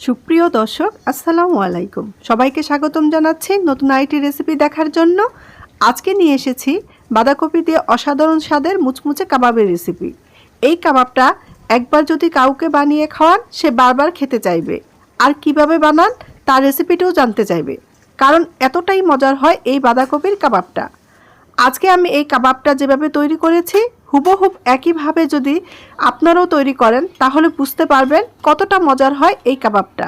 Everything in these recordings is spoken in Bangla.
সুপ্রিয় দর্শক, আসসালামু আলাইকুম। সবাইকে স্বাগতম জানাচ্ছি নতুন আইটি রেসিপি দেখার জন্য। আজকে নিয়ে এসেছি বাঁধাকপি দিয়ে অসাধারণ স্বাদের মুচমুচে কাবাবের রেসিপি। এই কাবাবটা একবার যদি কাউকে বানিয়ে খাওয়ান, সে বারবার খেতে চাইবে। আর কীভাবে বানান, তার রেসিপিটাও জানতে চাইবে। কারণ এতটাই মজার হয় এই বাঁধাকপির কাবাবটা। আজকে আমি এই কাবাবটা যেভাবে তৈরি করেছি হুবহুব একইভাবে যদি আপনারাও তৈরি করেন, তাহলে বুঝতে পারবেন কতটা মজার হয় এই কাবাবটা।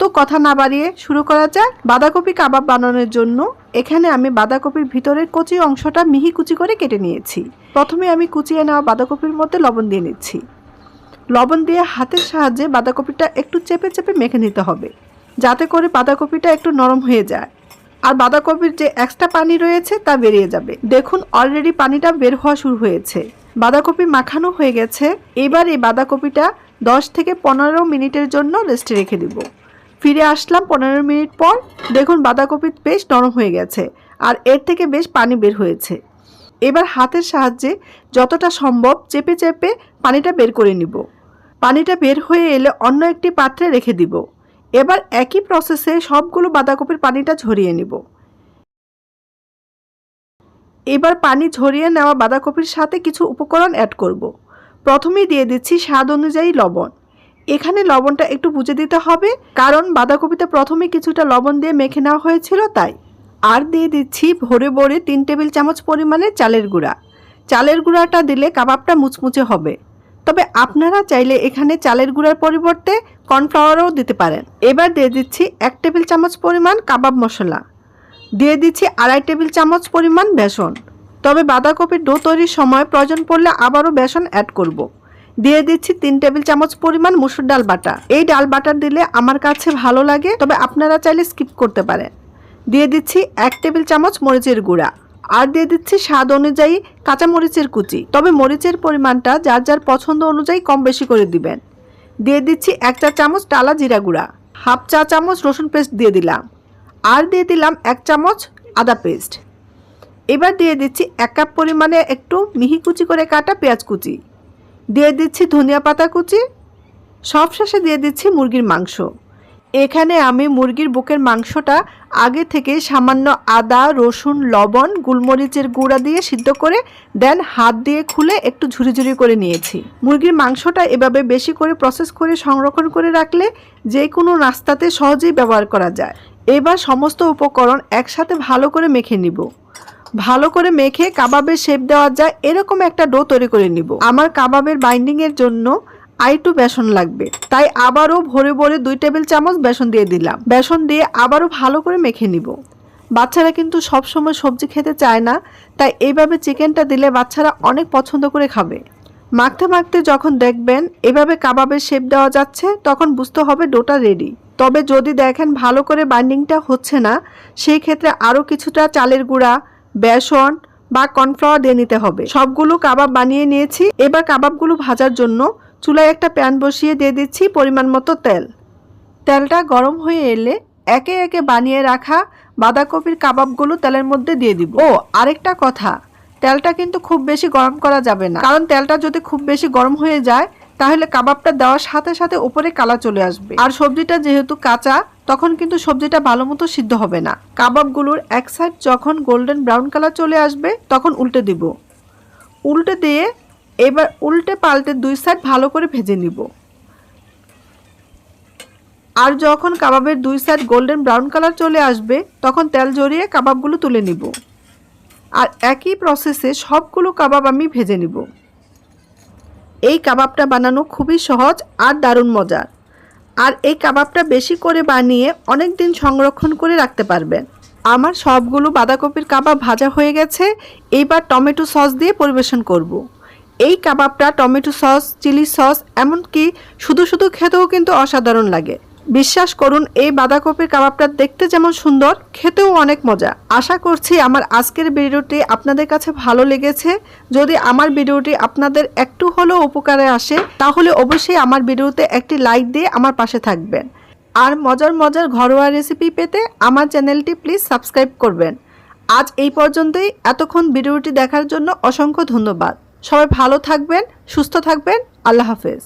তো কথা না বাড়িয়ে শুরু করা যাক। বাঁধাকপি কাবাব বানানোর জন্য এখানে আমি বাঁধাকপির ভিতরের কচি অংশটা মিহি কুচি করে কেটে নিয়েছি। প্রথমে আমি কুচিয়ে নেওয়া বাঁধাকপির মধ্যে লবণ দিয়ে নিচ্ছি। লবণ দিয়ে হাতের সাহায্যে বাঁধাকপিটা একটু চেপে চেপে মেখে নিতে হবে, যাতে করে বাঁধাকপিটা একটু নরম হয়ে যায়। আর বাঁধাকপির যে এক্সট্রা পানি রয়েছে তা বেরিয়ে যাবে। দেখুন অলরেডি পানিটা বের হওয়া শুরু হয়েছে। বাঁধাকপি মাখানো হয়ে গেছে, এবার এই বাঁধাকপিটা দশ থেকে পনেরো মিনিটের জন্য রেস্টে রেখে দিব। ফিরে আসলাম পনেরো মিনিট পর, দেখুন বাঁধাকপি বেশ নরম হয়ে গেছে আর এর থেকে বেশ পানি বের হয়েছে। এবার হাতের সাহায্যে যতটা সম্ভব চেপে চেপে পানিটা বের করে নিব। পানিটা বের হয়ে এলে অন্য একটি পাত্রে রেখে দিব। এবার একই প্রসেসে সবগুলো বাঁধাকপির পানিটা ঝরিয়ে নিব। এবার পানি ঝরিয়ে নেওয়া বাঁধাকপির সাথে কিছু উপকরণ অ্যাড করব। প্রথমেই দিয়ে দিচ্ছি স্বাদ অনুযায়ী লবণ। এখানে লবণটা একটু বুঝে দিতে হবে, কারণ বাঁধাকপিতে প্রথমে কিছুটা লবণ দিয়ে মেখে নেওয়া হয়েছিল তাই। আর দিয়ে দিচ্ছি ভরে ভরে তিন টেবিল চামচ পরিমাণে চালের গুঁড়া। চালের গুঁড়াটা দিলে কাবাবটা মুচমুচে হবে। তবে আপনারা চাইলে এখানে চালের গুঁড়ার পরিবর্তে কর্নফ্লাওয়ারও দিতে পারেন। এবার দিয়ে দিচ্ছি এক টেবিল চামচ পরিমাণ কাবাব মশলা। দিয়ে দিচ্ছি আড়াই টেবিল চামচ পরিমাণ বেসন। তবে বাঁধাকপির ডো তৈরির সময় প্রয়োজন পড়লে আবারও বেসন অ্যাড করব। দিয়ে দিচ্ছি তিন টেবিল চামচ পরিমাণ মুসুর ডাল বাটা। এই ডাল বাটার দিলে আমার কাছে ভালো লাগে, তবে আপনারা চাইলে স্কিপ করতে পারেন। দিয়ে দিচ্ছি এক টেবিল চামচ মরিচের গুঁড়া। আর দিয়ে দিচ্ছি স্বাদ অনুযায়ী কাঁচা মরিচের কুচি। তবে মরিচের পরিমাণটা যার যার পছন্দ অনুযায়ী কম বেশি করে দিবেন। দিয়ে দিচ্ছি এক চা চামচ টালা জিরা গুঁড়া। হাফ চা চামচ রসুন পেস্ট দিয়ে দিলাম। আর দিয়ে দিলাম এক চামচ আদা পেস্ট। এবার দিয়ে দিচ্ছি এক কাপ পরিমাণে একটু মিহি কুচি করে কাটা পেঁয়াজ কুচি। দিয়ে দিচ্ছি ধনিয়া পাতা কুচি। সবশেষে দিয়ে দিচ্ছি মুরগির মাংস। এখানে আমি মুরগির বুকের মাংসটা আগে থেকে সামান্য আদা, রসুন, লবণ, গুলমরিচের গুঁড়া দিয়ে সিদ্ধ করে, দেন হাত দিয়ে খুলে একটু ঝুরি ঝুরি করে নিয়েছি। মুরগির মাংসটা এভাবে বেশি করে প্রসেস করে সংরক্ষণ করে রাখলে যে কোনো নাস্তাতে সহজেই ব্যবহার করা যায়। এবার সমস্ত উপকরণ একসাথে ভালো করে মেখে নিব। ভালো করে মেখে কাবাবের শেপ দেওয়া যায়, এরকম একটা ডো তৈরি করে নিব। আমার কাবাবের বাইন্ডিংয়ের জন্য আইটু বেসন লাগবে। তাই আবারও ভরে ভরে দুই টেবিল চামচ বেসন দিয়ে দিলাম। বেসন দিয়ে আবারও ভালো করে মেখে নিব। বাচ্চারা কিন্তু সব সময় সবজি খেতে চায় না, তাই এইভাবে চিকেনটা দিলে বাচ্চারা অনেক পছন্দ করে খাবে। মাখতে মাখতে যখন দেখবেন এভাবে কাবাবের শেপ দেওয়া যাচ্ছে, তখন বুঝতে হবে ডোটা রেডি তবে যদি দেখেন ভালো করে বাইন্ডিংটা হচ্ছে না, সেই ক্ষেত্রে আরও কিছুটা চালের গুঁড়া, বেসন বা কর্নফ্লাওয়ার দিয়ে নিতে হবে। সবগুলো কাবাব বানিয়ে নিয়েছি। এবার কাবাবগুলো ভাজার জন্য চুলায় একটা প্যান বসিয়ে দিয়ে দিচ্ছি পরিমাণ মতো তেল। তেলটা গরম হয়ে এলে একে একে বানিয়ে রাখা বাঁধাকপির কাবাবগুলো তেলের মধ্যে দিয়ে দিব। ও, আরেকটা কথা। তেলটা কিন্তু খুব বেশি গরম করা যাবে না। কারণ তেলটা যদি খুব বেশি গরম হয়ে যায় তাহলে কাবাবটা দেওয়ার সাথে সাথে উপরে কালা চলে আসবে। আর সবজিটা যেহেতু কাঁচা, তখন কিন্তু সবজিটা ভালো মতো সিদ্ধ হবে না। কাবাবগুলোর এক সাইড যখন গোল্ডেন ব্রাউন কালার চলে আসবে, তখন উল্টে দিব। উল্টে দিয়ে এবার উল্টে পাল্টে দুই সাইড ভালো করে ভেজে নিব। আর যখন কাবাবের দুই সাইড গোল্ডেন ব্রাউন কালার চলে আসবে, তখন তেল জড়িয়ে কাবাবগুলো তুলে নিব। আর একই প্রসেসে সবগুলো কাবাব আমি ভেজে নিব। এই কাবাবটা বানানো খুবই সহজ আর দারুণ মজার। আর এই কাবাবটা বেশি করে বানিয়ে অনেক দিন সংরক্ষণ করে রাখতে পারবেন আমার সবগুলো বাঁধাকপির কাবাব ভাজা হয়ে গেছে, এইবার টমেটো সস দিয়ে পরিবেশন করব। এই কাবাবটা টমেটো সস, চিলি সস, এমনকি শুধু শুধু খেতেও কিন্তু অসাধারণ লাগে। বিশ্বাস করুন, এই বাঁধাকপির কাবাবটা দেখতে যেমন সুন্দর, খেতেও অনেক মজা। আশা করছি আমার আজকের ভিডিওটি আপনাদের কাছে ভালো লেগেছে। যদি আমার ভিডিওটি আপনাদের একটু হলেও উপকারে আসে, তাহলে অবশ্যই আমার ভিডিওতে একটি লাইক দিয়ে আমার পাশে থাকবেন। আর মজার মজার ঘরোয়া রেসিপি পেতে আমার চ্যানেলটি প্লিজ সাবস্ক্রাইব করবেন। আজ এই পর্যন্তই। এতক্ষণ ভিডিওটি দেখার জন্য অসংখ্য ধন্যবাদ। সবাই ভালো থাকবেন, সুস্থ থাকবেন। আল্লাহ হাফেজ।